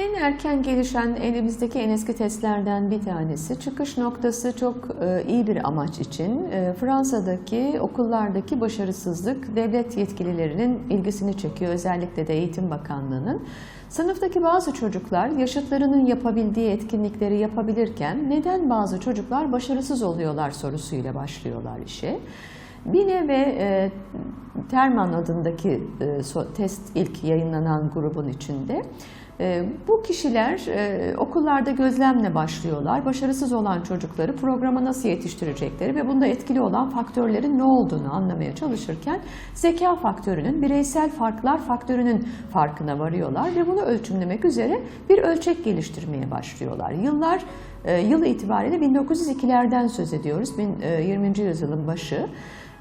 En erken gelişen elimizdeki en eski testlerden bir tanesi. Çıkış noktası çok e, iyi bir amaç için. E, Fransa'daki okullardaki başarısızlık devlet yetkililerinin ilgisini çekiyor. Özellikle de Eğitim Bakanlığı'nın. Sınıftaki bazı çocuklar yaşıtlarının yapabildiği etkinlikleri yapabilirken neden bazı çocuklar başarısız oluyorlar sorusuyla başlıyorlar işe. Bine ve e, Terman adındaki e, test ilk yayınlanan grubun içinde. E, bu kişiler e, okullarda gözlemle başlıyorlar. Başarısız olan çocukları programa nasıl yetiştirecekleri ve bunda etkili olan faktörlerin ne olduğunu anlamaya çalışırken zeka faktörünün, bireysel farklar faktörünün farkına varıyorlar ve bunu ölçümlemek üzere bir ölçek geliştirmeye başlıyorlar. Yıllar e, yıl itibariyle 1902'lerden söz ediyoruz. bin- e, 20. yüzyılın başı.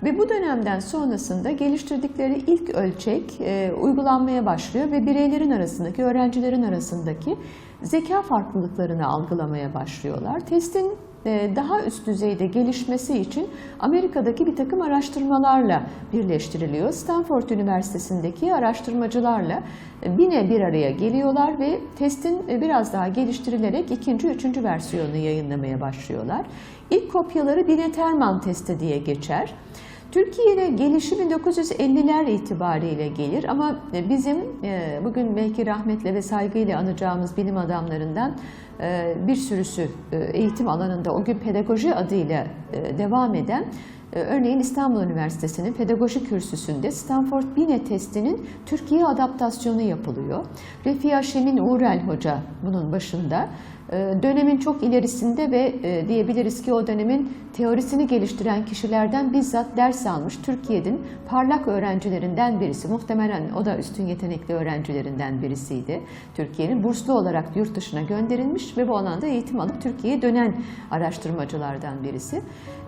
Ve bu dönemden sonrasında geliştirdikleri ilk ölçek e, uygulanmaya başlıyor ve bireylerin arasındaki, öğrencilerin arasındaki zeka farklılıklarını algılamaya başlıyorlar. Testin e, daha üst düzeyde gelişmesi için Amerika'daki bir takım araştırmalarla birleştiriliyor. Stanford Üniversitesi'ndeki araştırmacılarla e, BİN'e bir araya geliyorlar ve testin e, biraz daha geliştirilerek ikinci, üçüncü versiyonunu yayınlamaya başlıyorlar. İlk kopyaları Binet-Hermann testi diye geçer. Türkiye'de gelişi 1950'ler itibariyle gelir ama e, bizim e, bugün belki rahmetle ve saygıyla anacağımız bilim adamlarından e, bir sürüsü eğitim alanında o gün pedagoji adıyla devam eden Örneğin İstanbul Üniversitesi'nin pedagoji kürsüsünde Stanford Binet testinin Türkiye adaptasyonu yapılıyor. Refia Şemin Uğrel Hoca bunun başında. E, Dönemin çok ilerisinde ve e, diyebiliriz ki o dönemin teorisini geliştiren kişilerden bizzat ders almış Türkiye'nin parlak öğrencilerinden birisi. Muhtemelen o da üstün yetenekli öğrencilerinden birisiydi. Türkiye'nin burslu olarak yurt dışına gönderilmiş ve bu alanda eğitim alıp Türkiye'ye dönen araştırmacılardan birisi.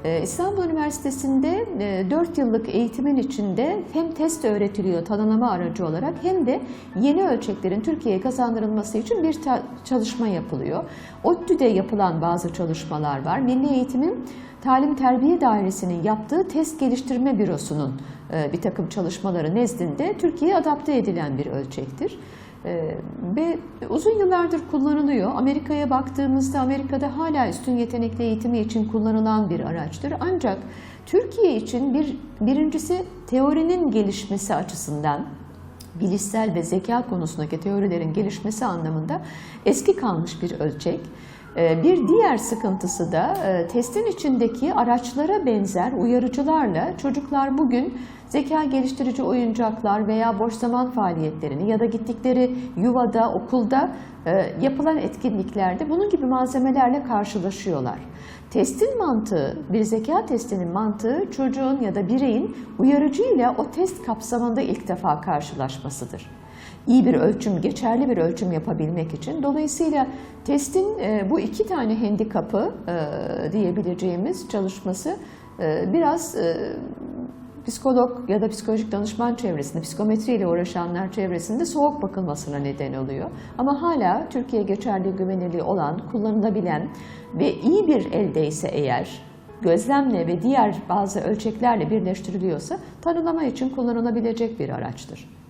E, İstanbul Üniversitesi'nde 4 yıllık eğitimin içinde hem test öğretiliyor tanımlama aracı olarak hem de yeni ölçeklerin Türkiye'ye kazandırılması için bir çalışma yapılıyor. ODTÜ'de yapılan bazı çalışmalar var. Milli Eğitim'in Talim Terbiye Dairesi'nin yaptığı test geliştirme bürosunun e, bir takım çalışmaları nezdinde Türkiye'ye adapte edilen bir ölçektir. Ee, ve uzun yıllardır kullanılıyor. Amerika'ya baktığımızda Amerika'da hala üstün yetenekli eğitimi için kullanılan bir araçtır. Ancak Türkiye için bir birincisi teorinin gelişmesi açısından bilişsel ve zeka konusundaki teorilerin gelişmesi anlamında eski kalmış bir ölçek. Ee, Bir diğer sıkıntısı da e, testin içindeki araçlara benzer uyarıcılarla çocuklar bugün zeka geliştirici oyuncaklar veya boş zaman faaliyetlerini ya da gittikleri yuvada, okulda e, yapılan etkinliklerde bunun gibi malzemelerle karşılaşıyorlar. Testin mantığı, bir zeka testinin mantığı çocuğun ya da bireyin uyarıcıyla o test kapsamında ilk defa karşılaşmasıdır iyi bir ölçüm, geçerli bir ölçüm yapabilmek için. Dolayısıyla testin e, bu iki tane handikapı e, diyebileceğimiz çalışması e, biraz psikolog ya da psikolojik danışman çevresinde, psikometriyle uğraşanlar çevresinde soğuk bakılmasına neden oluyor. Ama hala Türkiye geçerli güvenilirliği olan, kullanılabilen ve iyi bir eldeyse eğer gözlemle ve diğer bazı ölçeklerle birleştiriliyorsa tanımlama için kullanılabilecek bir araçtır.